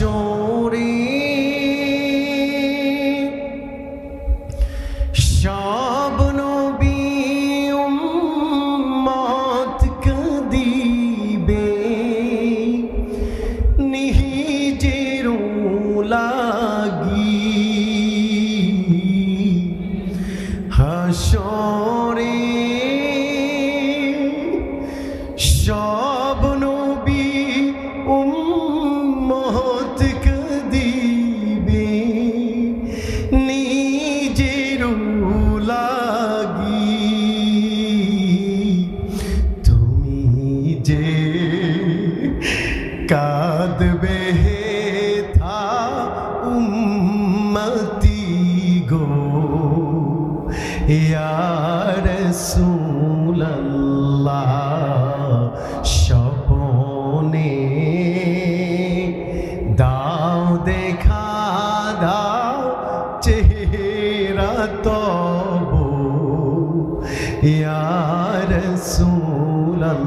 হাসরে সব নবী উম্মত কাঁদিবে নিজের লাগি হাসরে সব নবী উম্মত কাঁদবে থা উম্মতি গো। ইয়ার স্বপনে দাও দেখা দাও চেহারা তব। ইয়ার সুল্লাহ